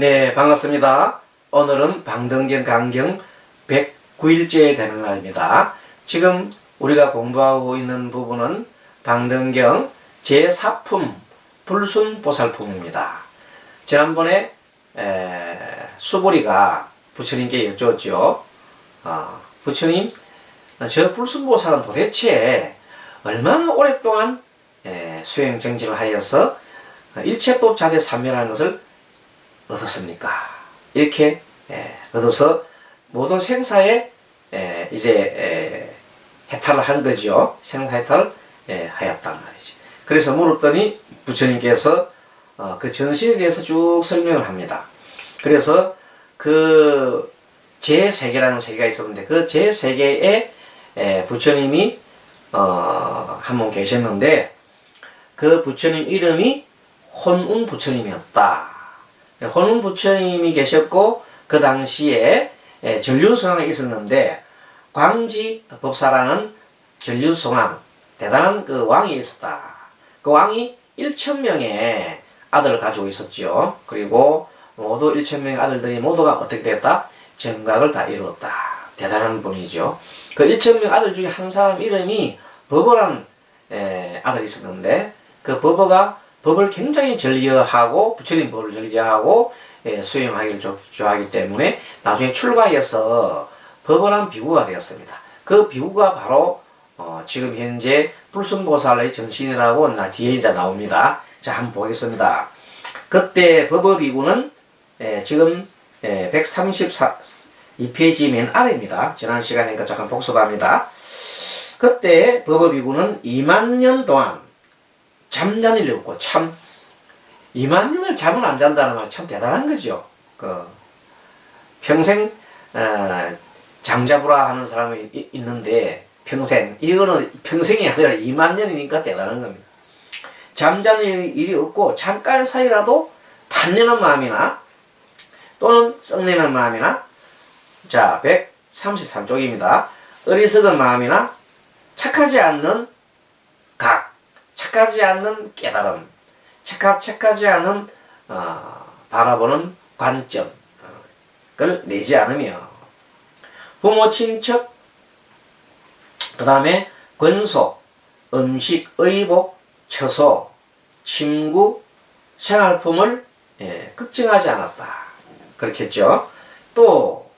네, 반갑습니다. 오늘은 방등경 강경 109일째 되는 날입니다. 지금 우리가 공부하고 있는 부분은 방등경 제4품 불순보살품입니다. 지난번에 에, 수보리가 부처님께 여쭈었죠. 아, 부처님, 저 불순보살은 도대체 얼마나 오랫동안 에, 수행정진을 하여서 일체법 자대 삼멸하는 것을 얻었습니까? 이렇게 에, 얻어서 모든 생사에 에, 이제 에, 해탈을 한 거죠. 생사 해탈을 에, 하였단 말이지. 그래서 물었더니 부처님께서 어, 그 전신에 대해서 쭉 설명을 합니다. 그래서 그 제3개라는 세계가 있었는데 그 제3개에 부처님이 어, 한 분 계셨는데 그 부처님 이름이 혼운 부처님이었다. 혼운 부처님이 계셨고 그 당시에 예, 전륜성왕이 있었는데 광지 법사라는 전륜성왕 대단한 그 왕이 있었다. 그 왕이 1천 명의 아들을 가지고 있었죠. 그리고 모두 1천 명의 아들들이 모두가 어떻게 됐다? 정각을 다 이루었다. 대단한 분이죠. 그 1천 명 아들 중에 한 사람 이름이 버버라는 에, 아들이 있었는데 그 버버가 법을 굉장히 즐겨하고 부처님 법을 즐겨하고 예, 수행하기를 좋, 좋아하기 때문에 나중에 출가해서 법원한 비구가 되었습니다. 그 비구가 바로 어, 지금 현재 불순보살의 전신이라고 나 뒤에 이제 나옵니다. 자 한번 보겠습니다. 그때 법어비구는 예, 지금 예, 134페이지 맨 아래입니다. 지난 시간에 잠깐 복습합니다. 그때 법어비구는 2만 년 동안 일 없고 참 2만 년을 잠을 안 잔다는 말 참 대단한 거죠. 그 평생 어, 장자부라 하는 사람이 이, 있는데 평생 이거는 평생이 아니라 2만 년이니까 대단한 겁니다. 잠자는 일이 없고 잠깐 사이라도 탐내는 마음이나 또는 썩내는 마음이나 자 133쪽입니다. 어리석은 마음이나 착하지 않는 각 착하지 않는 깨달음 착하, 착하지 않은 어, 바라보는 관점을 내지 않으며 부모 친척 그 다음에 권속 음식 의복 처소 침구 생활품을 예, 걱정하지 않았다. 그렇겠죠? 또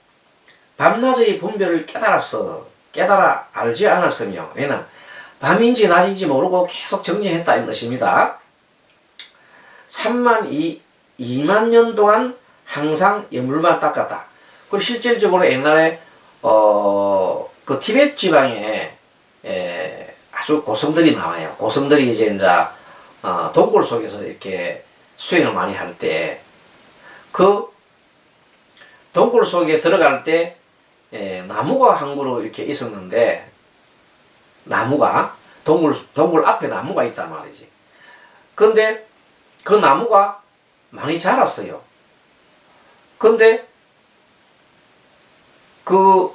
밤낮의 분별을 깨달았어. 깨달아 알지 않았으며 왜냐면 밤인지 낮인지 모르고 계속 정진했다 이 것입니다 3만 2, 2만 년 동안 항상 예물만 닦았다. 그리고 실질적으로 옛날에 어, 그 티베트 지방에 에, 아주 고성들이 나와요. 고성들이 이제 이제 어, 동굴 속에서 이렇게 수행을 많이 할 때 그 동굴 속에 들어갈 때 에, 나무가 한 그루 이렇게 있었는데 나무가 동굴 동굴 앞에 나무가 있단 말이지. 근데 그 나무가 많이 자랐어요. 근데 그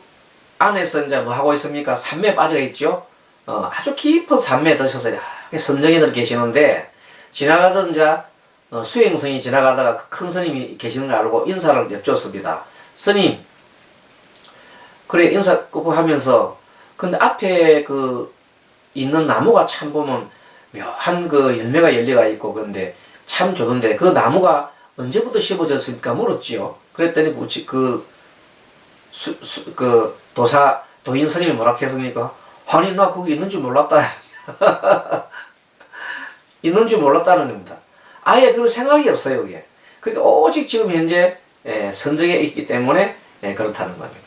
안에서 이제 뭐 하고 있습니까? 산매 빠져 있죠. 어, 아주 깊은 산매에 드셔서 선정이들 계시는데 지나가던 자 어, 수행성이 지나가다가 그큰 스님이 계시는 걸 알고 인사를 여쭙습니다. 스님, 그래 인사 끄고 하면서 근데 앞에 그 있는 나무가 참 보면 묘한 그 열매가 열려가 있고 근데 참 좋은데 그 나무가 언제부터 심어졌습니까? 물었지요. 그랬더니 뭐지 그, 수, 수, 그 도사 도인 스님이 뭐라 했습니까? 아니 나 거기 있는 줄 몰랐다. 있는 줄 몰랐다는 겁니다. 아예 그런 생각이 없어요. 그게. 그러니까 오직 지금 현재 예, 선정에 있기 때문에 예, 그렇다는 겁니다.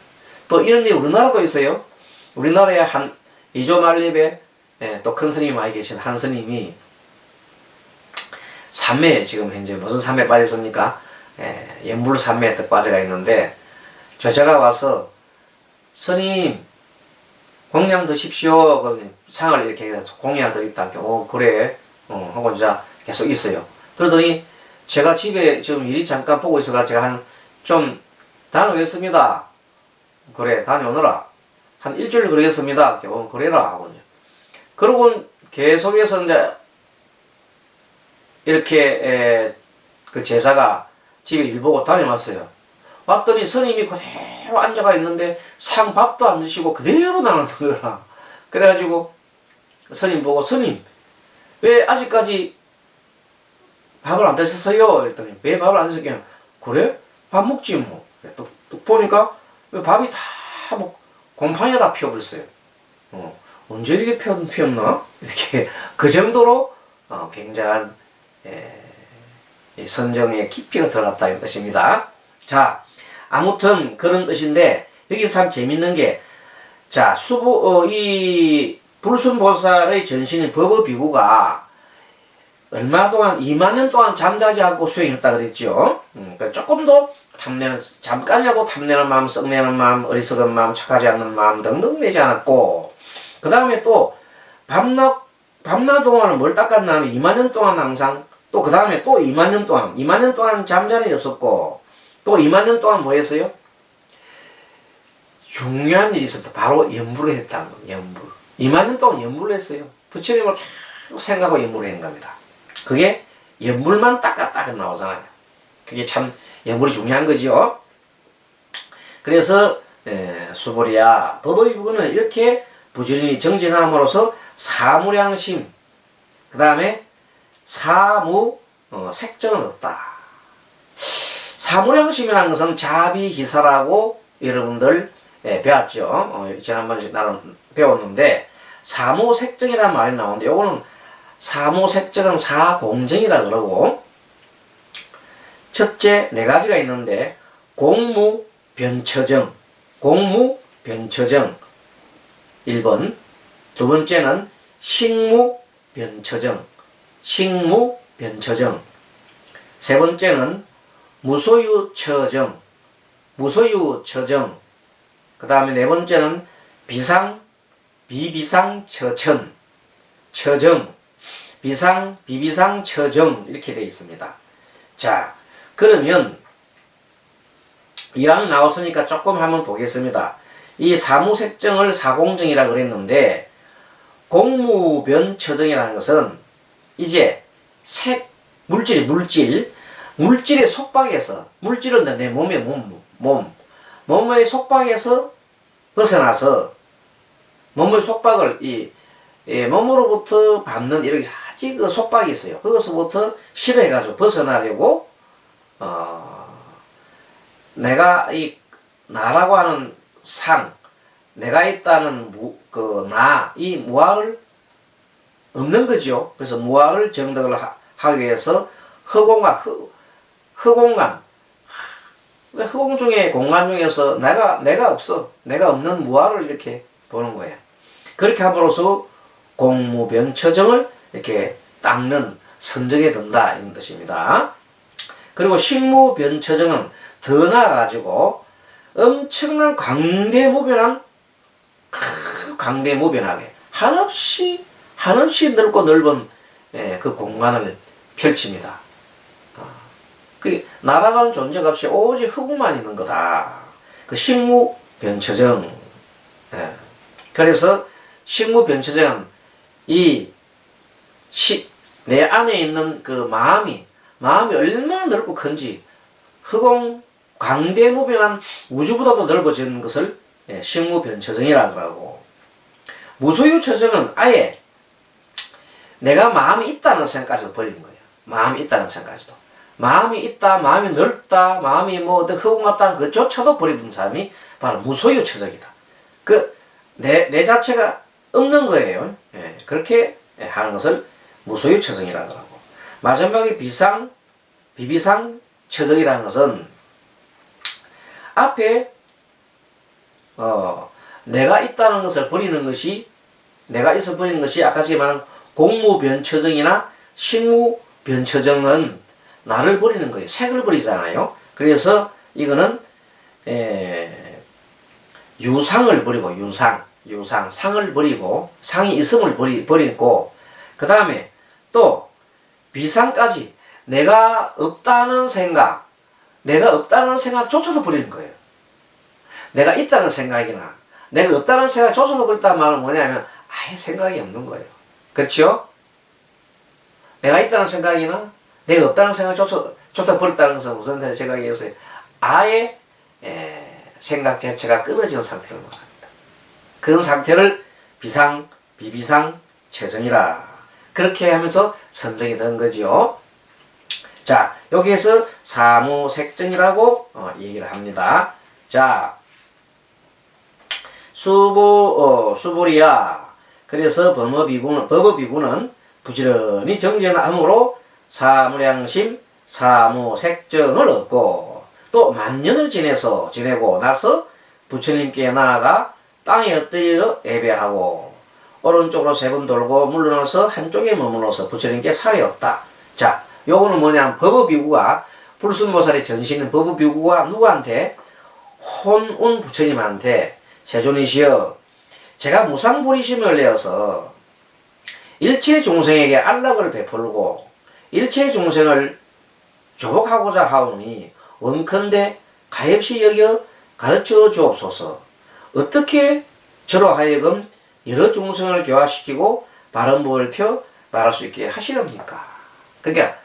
또 이런 일이 우리나라도 있어요. 우리나라에 한 이조 말립에 예, 또 큰 스님이 많이 계신 한 스님이 삼매에 지금 현재 무슨 삼매 빠졌습니까? 예, 연물 삼매에 딱 빠져가 있는데 저자가 와서 스님 공양 드십시오. 그 상을 이렇게 해서 공양 드리다. 어 그래. 어 하고 이제 계속 있어요. 그러더니 제가 집에 지금 일이 잠깐 보고 있어가 제가 한 좀 다녀오겠습니다. 그래 다녀오너라. 한 일주일 그러겠습니다. 어 그래라 이제. 그러고 계속해서 이제 이렇게 에, 그 제자가 집에 일 보고 다녀왔어요. 왔더니 스님이 그대로 앉아가 있는데 상 밥도 안 드시고 그대로 나는 거라. 그래가지고 스님 보고 스님 왜 아직까지 밥을 안 드셨어요? 그랬더니 왜 밥을 안 드셨냐? 그래? 밥 먹지 뭐. 또, 또 보니까 왜 밥이 다뭐 곰팡이가 다 피어버렸어요. 어, 언제 이렇게 피었, 피었나? 이렇게 그 정도로 어, 굉장한 에, 이 선정의 깊이가 들어갔다 이 뜻입니다. 자, 아무튼 그런 뜻인데 여기서 참 재밌는 게 자, 수부 어, 이 불순보살의 전신인 법어비구가 얼마 동안 2만 년 동안 잠자지 않고 수행했다 그랬죠. 음, 그러니까 조금 더 탐내는 잠깐이라도 탐내는 마음, 썩내는 마음, 어리석은 마음, 착하지 않는 마음 등등 내지 않았고 그 다음에 또 밤낮 밤낮 동안은 뭘 닦았냐면 2만 년 동안 항상 또 그 다음에 또 2만 년 동안 2만 년 동안 잠자는 일 없었고 또 2만 년 동안 뭐 했어요? 중요한 일이 있었다. 바로 연불을 했다는 거 연불. 2만 년 동안 연불을 했어요. 부처님을 계속 생각하고 연불을 한 겁니다. 그게 연불만 닦았다 나오잖아요. 그게 참 연불이 중요한 거죠. 그래서 에, 수보리야 법의 부분은 이렇게 부지런히 정진함으로써 사무량심 그 다음에 사무 어, 색정을 얻었다. 사무량심이라는 것은 자비기사라고 여러분들 예, 배웠죠. 어, 지난번에 나는 배웠는데 사무색정이라는 말이 나오는데 요거는 사무색정은 사공정이라 그러고 첫째 네 가지가 있는데 공무 변처정. 공무 변처정. 1번. 두 번째는 식무 변처정. 식무 변처정. 세 번째는 무소유 처정. 무소유 처정. 그 다음에 네 번째는 비상 비비상 처천. 처정. 비상 비비상 처정. 이렇게 되어 있습니다. 자 그러면 이왕 나왔으니까 조금 한번 보겠습니다. 이 사무색정을 사공정이라 그랬는데 공무변처정이라는 것은 이제 색 물질이 물질 물질의 속박에서 물질은 내 몸의 몸, 몸 몸의 속박에서 벗어나서 몸의 속박을 이 예, 몸으로부터 받는 이렇게 아직 그 속박이 있어요. 그것부터 싫어해가지고 벗어나려고 어, 내가 이 나라고 하는 상, 내가 있다는 무, 그 나, 이 무아를 없는 거죠. 그래서 무아를 정덕을 하, 하기 위해서 허공과 허, 허공간, 허공 중에 공간 중에서 내가 내가 없어, 내가 없는 무아를 이렇게 보는 거야. 그렇게 함으로써 공무병처정을 이렇게 닦는 선정에 든다 이런 뜻입니다. 그리고 식무변처정은 더 나아가지고 엄청난 광대무변한 광대무변하게 한없이 한없이 넓고 넓은 예, 그 공간을 펼칩니다. 아, 그 날아가는 존재가 없이 오직 흙만 있는 거다. 그 식무변처정. 예. 그래서 식무변처정은 이 시, 내 안에 있는 그 마음이 마음이 얼마나 넓고 큰지 흑공 광대무변한 우주보다도 넓어지는 것을 예, 식무변처정이라고 하고 무소유처정은 아예 내가 마음이 있다는 생각까지도 버리는 거예요. 마음이 있다는 생각까지도. 마음이 있다, 마음이 넓다, 마음이 뭐 흑공 같다 그조차도 버리는 사람이 바로 무소유처정이다. 그 내 내 자체가 없는 거예요. 예, 그렇게 하는 것을 무소유처정이라고 하고 마지막에 비상 비비상 처정이라는 것은 앞에 어, 내가 있다는 것을 버리는 것이 내가 있어 버리는 것이 아까 제가 말한 공무변처정이나 식무변처정은 나를 버리는 거예요. 색을 버리잖아요. 그래서 이거는 에, 유상을 버리고 유상, 유상, 상을 버리고 상이 있음을 버리, 버리고 그 다음에 또 비상까지 내가 없다는 생각, 내가 없다는 생각조차도 버리는 거예요. 내가 있다는 생각이나 내가 없다는 생각조차도 버렸다는 말은 뭐냐면 아예 생각이 없는 거예요. 그렇죠? 내가 있다는 생각이나 내가 없다는 생각조차 버렸다는 것은 무슨 얘기했어요. 아예 에, 생각 자체가 끊어진 상태를 말합니다. 그런 상태를 비상, 비비상, 최정이라 그렇게 하면서 선정이 된 거지요. 자, 여기에서 사무색정이라고 어, 얘기를 합니다. 자, 수보, 어, 수보리야. 그래서 범어비구는, 법어비구는 부지런히 정진함으로 사무량심, 사무색정을 얻고 또 만년을 지내서 지내고 나서 부처님께 나아가 땅에 엎드려 예배하고 오른쪽으로 세 번 돌고 물러나서 한쪽에 머물러서 부처님께 살이었다. 자, 요거는 뭐냐 법어비구가 불순보살의 전신인 법어비구가 누구한테? 혼운 부처님한테. 세존이시여 제가 무상불이심을 내어서 일체 종생에게 안락을 베풀고 일체 종생을 조복하고자 하오니 원컨대 가엾이 여겨 가르쳐 주옵소서. 어떻게 저로 하여금 여러 종생을 교화시키고 바른 법을 펴 말할 수 있게 하시렵니까? 그러니까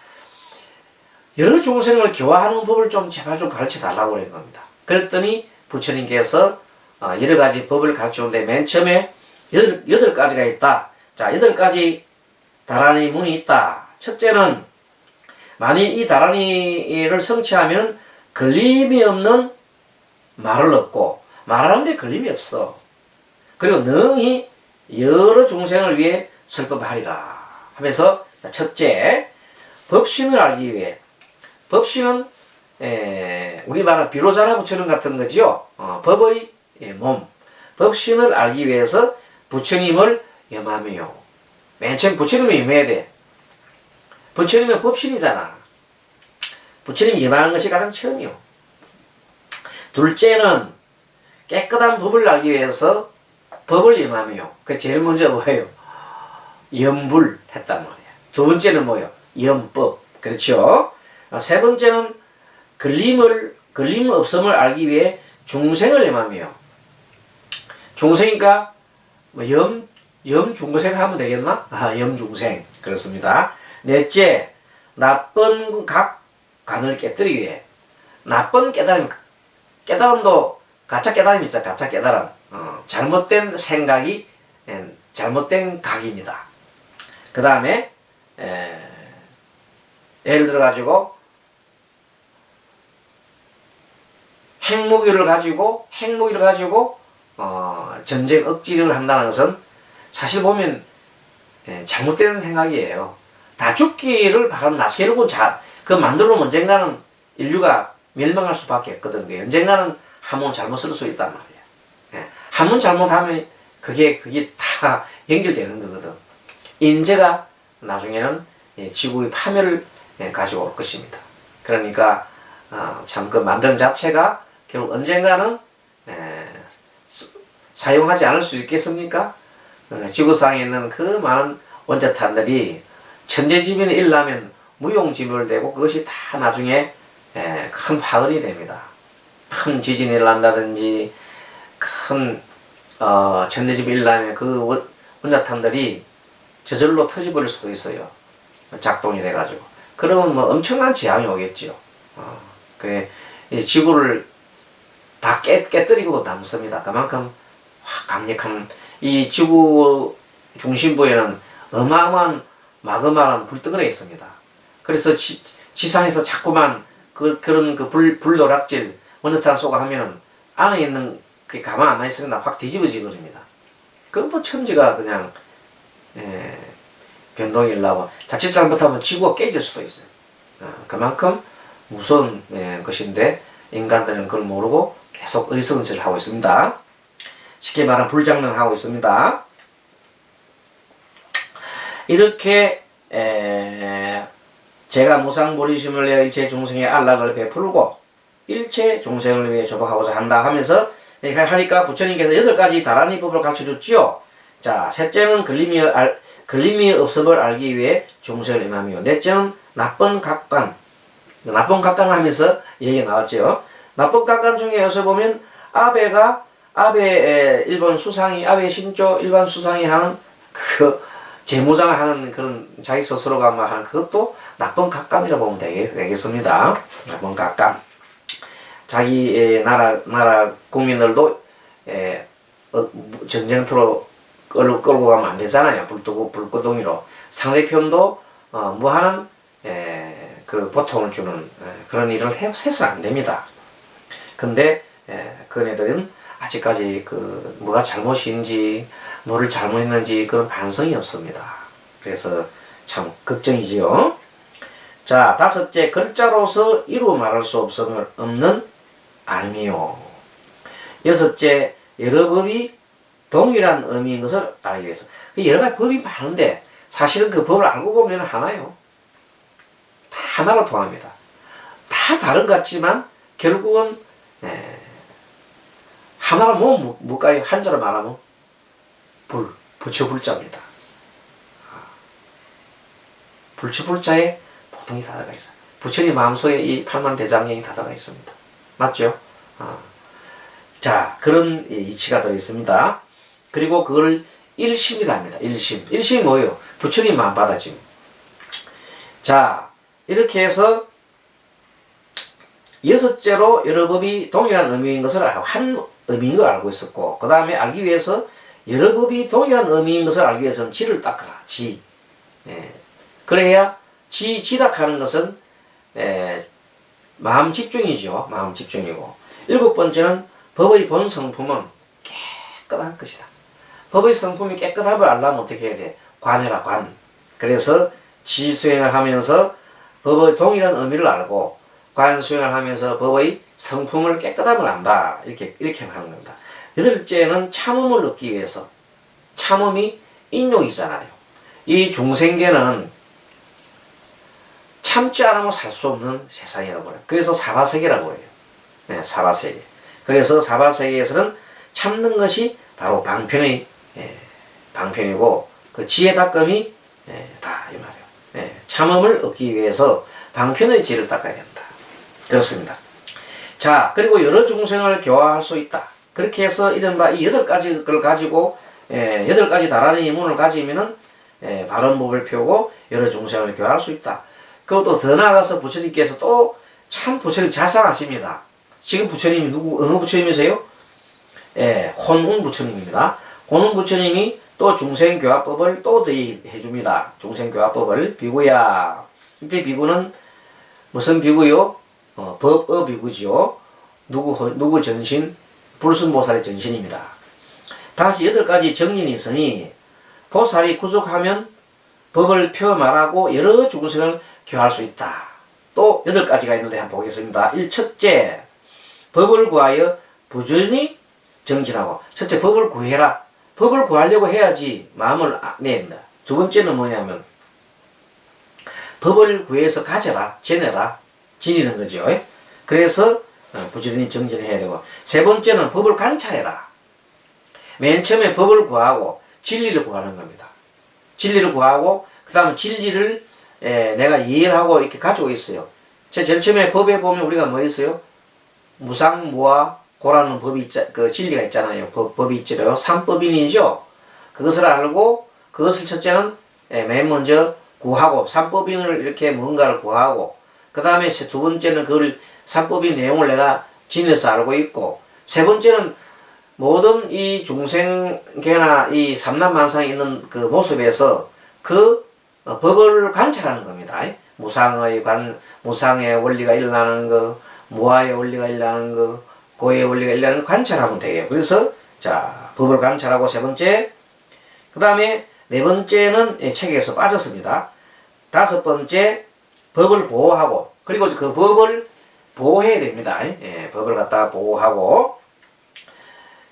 여러 종생을 교화하는 법을 좀 제발 좀 가르쳐 달라고 그런 겁니다. 그랬더니 부처님께서 어, 여러 가지 법을 가르치는데 맨 처음에 여덟, 여덟 가지가 있다. 자, 여덟 가지 다란이 문이 있다. 첫째는 만약 이 다란이를 성취하면 걸림이 없는 말을 얻고 말하는데 걸림이 없어. 그리고 능히 여러 종생을 위해 설법하리라 하면서 첫째 법신을 알기 위해 법신은 에, 우리 말한 비로자나 부처님 같은 거지요. 어, 법의 예, 몸. 법신을 알기 위해서 부처님을 염하며요. 맨 처음 부처님을 염해야 돼. 부처님은 법신이잖아. 부처님 염하는 것이 가장 처음이요. 둘째는 깨끗한 법을 알기 위해서 법을 염하며요. 그 제일 먼저 뭐예요? 염불 했단 말이야. 두 번째는 뭐예요? 염법. 그렇죠? 아, 세 번째는 걸림을 걸림 없음을 알기 위해 중생을 염하며 중생이니까 뭐염 염중생 하면 되겠나? 아, 염중생 그렇습니다. 넷째 나쁜 각 간을 깨뜨리기 위해 나쁜 깨달음 깨달음도 가짜 깨달음 있죠 가짜 깨달음 어, 잘못된 생각이 에, 잘못된 각입니다. 그 다음에 예를 들어 가지고 핵무기를 가지고 핵무기를 가지고 어, 전쟁 억지를 한다는 것은 사실 보면 예, 잘못된 생각이에요. 다 죽기를 바라는 나 결국은 자, 그 만들어 놓으면 언젠가는 인류가 멸망할 수밖에 없거든요. 언젠가는 한번 잘못 쓸 수 있단 말이에요. 예, 한번 잘못하면 그게 그게 다 연결되는 거거든. 인재가 나중에는 예, 지구의 파멸을 예, 가지고 올 것입니다. 그러니까 어, 참그 만드는 자체가 결국 언젠가는 에, 사용하지 않을 수 있겠습니까? 어, 지구상에 있는 그 많은 원자탄들이 천재지변이 일어나면 무용지물되고 그것이 다 나중에 에, 큰 파근이 됩니다. 큰 지진이 일어난다든지 큰 어, 천재지변이 일어나면 그 원, 원자탄들이 저절로 터져버릴 수도 있어요. 작동이 돼가지고. 그러면 뭐 엄청난 재앙이 오겠죠. 어, 그래, 이 지구를 다 깨, 깨뜨리고 남습니다. 그만큼 강력한 이 지구 중심부에는 어마어마한 마그마라는 불덩어리가 있습니다. 그래서 지, 지상에서 자꾸만 그, 그런 그 불, 불노락질 원자탄 쏘고 하면은 안에 있는 그 가만 안 있으면 확 뒤집어지거든요. 그건 뭐 천지가 그냥, 에, 변동이 일어나고 자칫 잘못하면 지구가 깨질 수도 있어요. 어, 그만큼 무서운 예, 것인데 인간들은 그걸 모르고 계속 짓을 하고 있습니다. 쉽게 말하면 불장난하고 있습니다. 이렇게 에, 제가 무상보리심을 내어 일체 중생의 안락을 베풀고 일체 중생을 위해 조복하고자 한다 하면서 하니까 부처님께서 여덟 가지 다란이 법을 가르쳐 줬지요. 자, 셋째는 걸림이, 알, 걸림이 없음을 알기 위해 중생을 임하며 넷째는 나쁜 각관 나쁜 각관 하면서 얘기 나왔죠. 나쁜 각관 중에서 보면 아베가 아베 일본 수상이 아베 신조 일반 수상이 하는 그 재무장 하는 그런 자기 스스로가 막 하는 그것도 나쁜 각감이라 보면 되겠, 되겠 습니다. 나쁜 각감. 자기 의 나라 나라 국민들도 에, 어, 전쟁터로 끌고, 끌고 가면 안 되잖아요. 불도 불구덩이로 상대편도 어, 무한한 에, 그 보통을 주는 에, 그런 일을 해, 해서 안 됩니다. 근데 에, 그네들은 아직까지 그 뭐가 잘못인지 뭐를 잘못했는지 그런 반성이 없습니다. 그래서 참 걱정이지요. 자 다섯째 글자로서 이루 말할 수 없으면 없는 알미요. 여섯째 여러 법이 동일한 의미인 것을 알기 위해서 그 여러 가지 법이 많은데 사실은 그 법을 알고 보면 하나요. 다 하나로 통합니다. 다 다른 것 같지만 결국은 에, 하나로 뭐 뭘까요? 한자로 말하면 불, 부처 불자입니다. 아, 불처 불자에 보통이 다 들어가 있어요. 부처님 마음속에 이 팔만 대장경이 다 들어가 있습니다. 맞죠? 아. 자, 그런 이치가 들어 있습니다. 그리고 그걸 일심이라 합니다. 일심. 일심이 뭐예요? 부처님 마음바다지. 자, 이렇게 해서 여섯째로 여러 법이 동일한 의미인 것을 알- 한 의미인 걸 알고 있었고, 그 다음에 알기 위해서 여러 법이 동일한 의미인 것을 알기 위해서는 지를 닦아라. 지. 예. 그래야 지, 지닥하는 것은 에, 마음 집중이죠. 마음 집중이고. 일곱 번째는 법의 본 성품은 깨끗한 것이다. 법의 성품이 깨끗함을 알려면 어떻게 해야 돼? 관해라, 관. 그래서 지 수행을 하면서 법의 동일한 의미를 알고 관 수행을 하면서 법의 성품을 깨끗함을 안다. 이렇게, 이렇게 하는 겁니다. 여덟째는 참음을 얻기 위해서. 참음이 인욕이잖아요. 이 중생계는 참지 않으면 살 수 없는 세상이라고 해요. 그래서 사바세계라고 해요. 네, 사바세계. 그래서 사바세계에서는 참는 것이 바로 방편의 예, 방편이고 그 지혜 닦음이 예, 다이 말이에요. 예, 참음을 얻기 위해서 방편의 지혜를 닦아야 된다. 그렇습니다. 자, 그리고 여러 중생을 교화할 수 있다. 그렇게 해서 이른바 이 여덟 가지 걸 가지고 예, 여덟 가지 다라는 이문을 가지면은 예, 바른 법을 펴고 여러 중생을 교화할 수 있다. 그것도 더 나아가서 부처님께서 또 참 부처님 자상하십니다. 지금 부처님이 누구 어느 부처님이세요? 예, 혼운 부처님입니다. 혼운 부처님이 또 중생교화법을 또 더해 줍니다. 중생교화법을 비구야. 이때 비구는 무슨 비구요? 어, 법의 비구지요. 누구 누구 전신? 불순보살의 전신입니다. 다시 여덟 가지 정인이 있으니 보살이 구속하면 법을 펴 말하고 여러 중생을 교할 수 있다. 또 여덟 가지가 있는데 한번 보겠습니다. 일 첫째, 법을 구하여 부전히 정진하고 첫째 법을 구해라. 법을 구하려고 해야지 마음을 아- 낸다. 두 번째는 뭐냐면 법을 구해서 가져라, 지내라, 지니는 거죠. 그래서 어, 부지런히 정진해야 되고 세 번째는 법을 관찰해라. 맨 처음에 법을 구하고 진리를 구하는 겁니다. 진리를 구하고 그 다음에 진리를 에, 내가 이해를 하고 이렇게 가지고 있어요. 제 제일 처음에 법에 보면 우리가 뭐 있어요? 무상무화 고라는 법이 있자, 그 진리가 있잖아요. 법, 법이 있지요. 삼법인이죠. 그것을 알고 그것을 첫째는 에, 맨 먼저 구하고 삼법인을 이렇게 뭔가를 구하고 그 다음에 두 번째는 그걸 삼법인 내용을 내가 지내서 알고 있고 세 번째는 모든 이 중생계나 이 삼남만상에 있는 그 모습에서 그 어, 법을 관찰하는 겁니다. 무상의 관, 무상의 원리가 일어나는 거, 무아의 원리가 일어나는 거, 고의 원리가 일어나는 거 관찰하면 돼요. 그래서 자 법을 관찰하고 세 번째, 그 다음에 네 번째는 이 책에서 빠졌습니다. 다섯 번째 법을 보호하고 그리고 그 법을 보호해야 됩니다. 예, 법을 갖다가 보호하고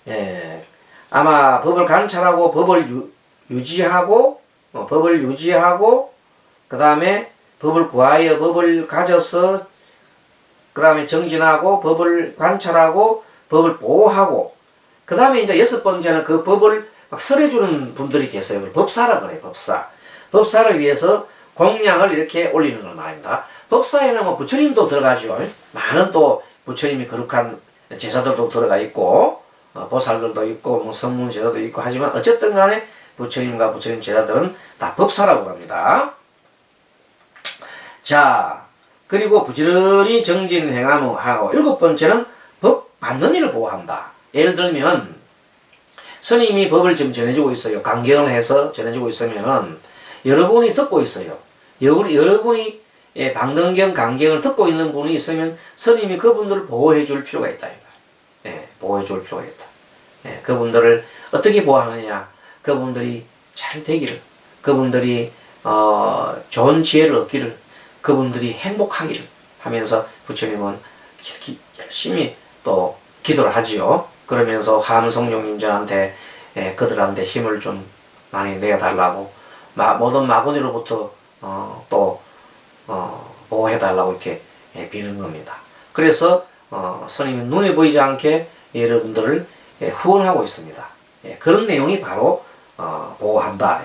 예, 아마 법을 관찰하고 법을 유, 유지하고 어, 법을 유지하고 그 다음에 법을 구하여 법을 가져서 그 다음에 정진하고 법을 관찰하고 법을 보호하고 그 다음에 이제 여섯 번째는 그 법을 막 설해주는 분들이 계세요. 법사라 그래요. 법사. 법사를 위해서 공양을 이렇게 올리는 걸 말입니다. 법사에는 뭐 부처님도 들어가죠. 많은 또 부처님이 거룩한 제사들도 들어가 있고 어, 보살들도 있고 뭐 성문 제사도 있고 하지만 어쨌든 간에 부처님과 부처님 제자들은 다 법사라고 합니다. 자, 그리고 부지런히 정진 행함을 하고 일곱 번째는 법 받는 일을 보호한다. 예를 들면 스님이 법을 좀 전해주고 있어요. 강경을 해서 전해주고 있으면은 여러분이 듣고 있어요. 여- 여러분이 예, 방등경 강경을 듣고 있는 분이 있으면 스님이 그분들을 보호해 줄 필요가 있다. 예, 보호해 줄 필요가 있다. 예, 그분들을 어떻게 보호하느냐? 그분들이 잘 되기를, 그분들이 어, 좋은 지혜를 얻기를, 그분들이 행복하기를 하면서 부처님은 기- 기- 열심히 또 기도를 하지요. 그러면서 함성룡님들한테 예, 그들한테 힘을 좀 많이 내달라고 마, 모든 마구니로부터 어, 또 어, 보호해달라고 이렇게 예, 비는 겁니다. 그래서 어, 스님이 눈에 보이지 않게 여러분들을 예, 후원하고 있습니다. 예, 그런 내용이 바로 어, 보호한다.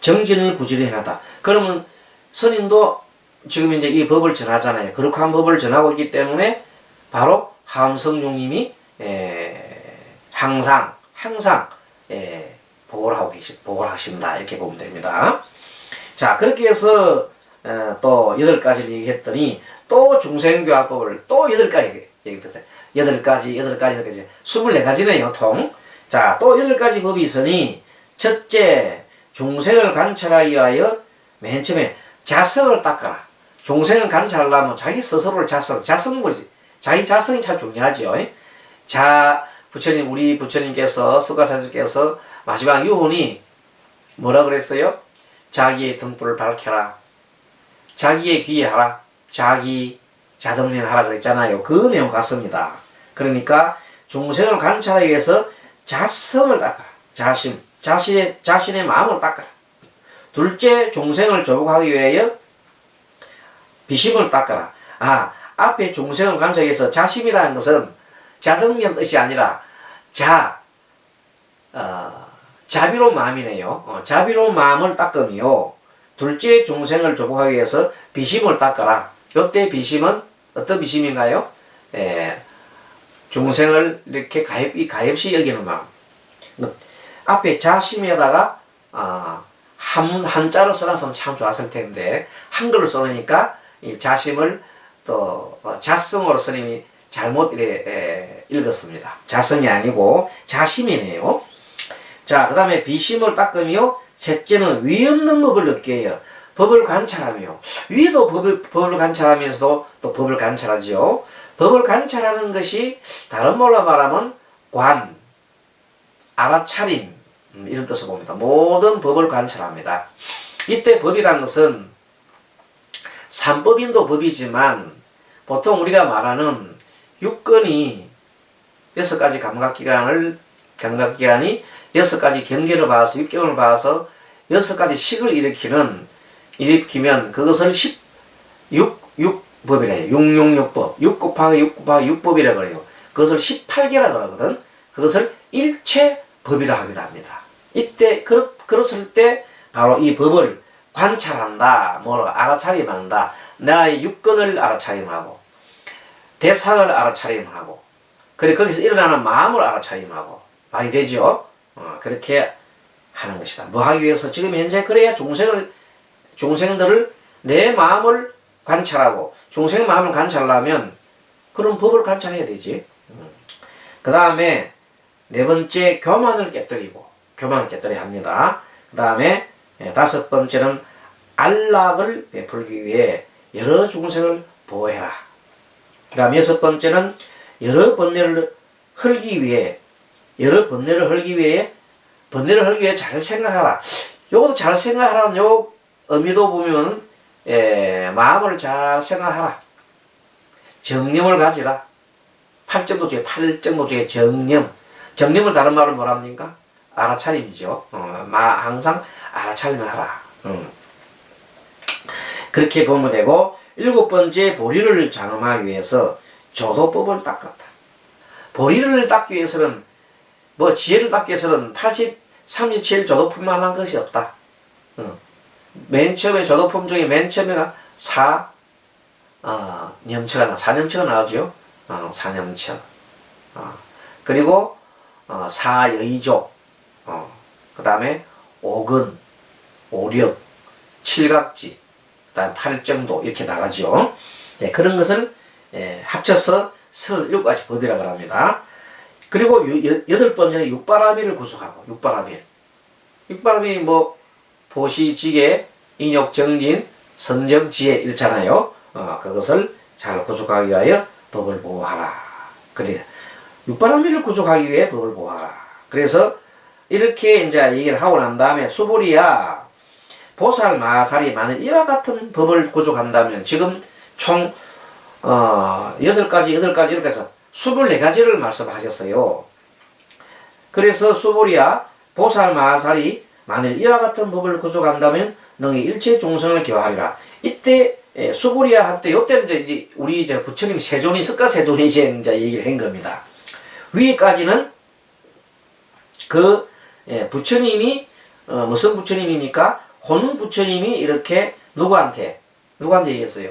정진을 부지런하다. 그러면 스님도 지금 이제 이 법을 전하잖아요. 거룩한 법을 전하고 있기 때문에 바로 에, 항상 항상 에, 보호를 하고 계시 보호를 하신다 이렇게 보면 됩니다. 자 그렇게 해서 어, 또 여덟 가지를 얘기했더니 또 중생교화법을 또 여덟 가지 얘기했어요. 여덟 가지 여덟 가지 여덟 가지 스물네 가지네요 통. 자 또 여덟 가지 법이 있으니 첫째 중생을 관찰하기 위하여 맨 처음에 자성을 닦아라. 중생을 관찰하려면 자기 스스로를 자성, 자성 뭐지? 자기 자성이 참 중요하죠. 자, 부처님, 우리 부처님께서, 수가사주께서 마지막 유혼이 뭐라 그랬어요? 자기의 등불을 밝혀라. 자기의 귀에 하라. 자기 자등면 하라 그랬잖아요. 그 내용 같습니다. 그러니까 중생을 관찰하기 위해서 자성을 닦아라. 자신, 자신의, 자신의 마음을 닦아라. 둘째, 종생을 조복하기 위하여 비심을 닦아라. 아, 앞에 종생을 관찰해서 자심이라는 것은 자등면 뜻이 아니라 자, 어, 자비로운 마음이네요. 어, 자비로운 마음을 닦으며 둘째 종생을 조복하기 위해서 비심을 닦아라. 이때 비심은 어떤 비심인가요? 에, 중생을 이렇게 가입, 이 가입시 여기는 마음. 앞에 자심에다가, 아, 한, 한자로 써놨으면 참 좋았을 텐데, 한글로 써놓으니까 이 자심을 또, 어, 자성으로 스님이 잘못 이래, 에, 읽었습니다. 자성이 아니고 자심이네요. 자, 그 다음에 비심을 닦으며, 셋째는 위 없는 법을 해요. 법을 관찰하며, 위도 법을, 법을 관찰하면서도 또 법을 관찰하지요. 법을 관찰하는 것이 다른 말로 말하면 관, 알아차림, 음, 이런 뜻을 봅니다. 모든 법을 관찰합니다. 이때 법이란 것은 삼법인도 법이지만 보통 우리가 말하는 육건이 여섯 가지 감각기관을 감각기관이 여섯 가지 경계를 봐서 육경을 봐서 여섯 가지 식을 일으키는 일으키면 그것을 십, 육, 육 법이래요. 육육육법. 육 곱하기 육 곱하기 육법이라 그래요. 그것을 18개라 그러거든. 그것을 일체 법이라 하기도 합니다. 이때 그렇, 그렇을 때 바로 이 법을 관찰한다. 뭐로 알아차림한다. 나의 육건을 알아차림하고 대상을 알아차림하고 그래 거기서 일어나는 마음을 알아차림하고 말이 되죠. 어, 그렇게 하는 것이다. 뭐 하기 위해서 지금 현재 그래야 중생을 중생들을 내 마음을 관찰하고 중생 마음을 관찰하면 그런 법을 관찰해야 되지. 그 다음에 네 번째 교만을 깨뜨리고 교만을 깨뜨려야 합니다. 그 다음에 다섯 번째는 안락을 베풀기 위해 여러 중생을 보호해라. 그 다음 여섯 번째는 여러 번뇌를 헐기 위해 여러 번뇌를 헐기 위해 번뇌를 헐기 위해 잘 생각하라. 요것도 잘 생각하라는 요 의미도 보면 에, 마음을 잘 생각하라. 정념을 가지라. 팔정도 중에 팔정도 중에 정념. 정념을 다른 말로 뭐라 합니까? 알아차림이죠. 어, 마, 항상 알아차림을 하라. 음. 그렇게 보면 되고 일곱 번째 보리를 장엄하기 위해서 조도법을 닦았다. 보리를 닦기 위해서는 뭐 지혜를 닦기 위해서는 80, 37 조도품만 한 것이 없다. 어. 맨 처음에 조도품 중에 맨 처음에가 사 어, 념처가 나 사념처가 나오죠. 어, 사념처. 어. 그리고 어, 사여의조. 어. 그 다음에 오근, 오력, 칠각지, 그 다음에 팔정도 이렇게 나가죠. 네, 그런 것을 예, 합쳐서 37가지 법이라고 합니다. 그리고 유- 여- 여덟 번째는 육바라밀을 구속하고 육바라밀. 육바라밀이 뭐 보시지계, 인욕정진, 선정지혜 이렇잖아요. 어, 그것을 잘 구속하기 위하여 법을 보호하라. 그래. 육바라밀을 구속하기 위해 법을 보호하라. 그래서 이렇게 이제 얘기를 하고 난 다음에 수보리야 보살 마살이 만일 이와 같은 법을 구족한다면 지금 총 어, 여덟 가지 여덟 가지 이렇게 해서 스물네 가지를 말씀하셨어요. 그래서 수보리야 보살 마살이 만일 이와 같은 법을 구족한다면 너희 일체 종성을 교하리라. 이때 예, 수보리야 한때 요때는 이제, 우리 이제 부처님 세존이 석가 세존이 이제 얘기를 한 겁니다. 위에까지는 그 예, 부처님이 어, 무슨 부처님입니까? 혼은 부처님이 이렇게 누구한테 누구한테 얘기했어요?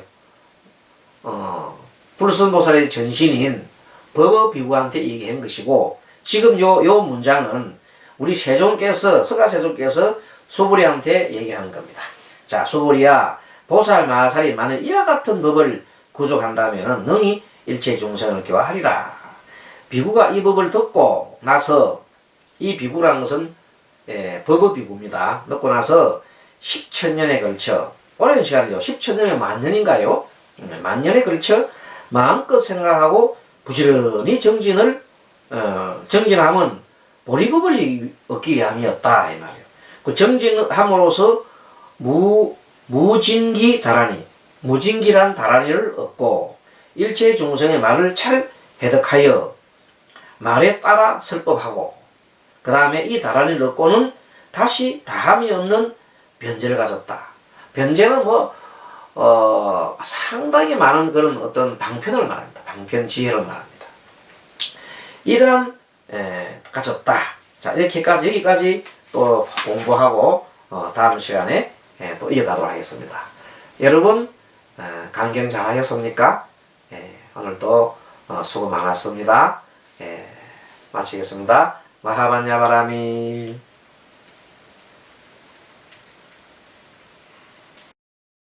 어, 불순보살의 전신인 법어비구한테 얘기한 것이고 지금 요, 요 문장은 우리 세종께서 서가 세종께서 수보리한테 얘기하는 겁니다. 자, 수보리야 보살 마살이 만일 이와 같은 법을 구족한다면 능히 일체 중생을 교화하리라. 비구가 이 법을 듣고 나서 이 비구라는 것은 예, 법의 비구입니다. 듣고 나서 10천년에 걸쳐 오랜 시간이죠. 10천년이면 만년인가요? 음, 만년에 걸쳐 마음껏 생각하고 부지런히 정진을 어, 정진하면 보리법을 이- 얻기 위함이었다 이 말이에요. 그 정진함으로써 무 무진기 다라니 무진기란 다라니를 얻고 일체 중생의 말을 잘 해득하여 말에 따라 설법하고 그 다음에 이 다라니를 얻고는 다시 다함이 없는 변제를 가졌다. 변제는 뭐, 어, 상당히 많은 그런 어떤 방편을 말합니다. 방편 지혜를 말합니다. 이러한, 에, 가졌다. 자, 이렇게까지, 여기까지 또 공부하고, 어, 다음 시간에 에, 또 이어가도록 하겠습니다. 여러분, 에, 강경 잘 하셨습니까? 예, 오늘 또 어, 수고 많았습니다. 예, 마치겠습니다. 마하반야 바라밀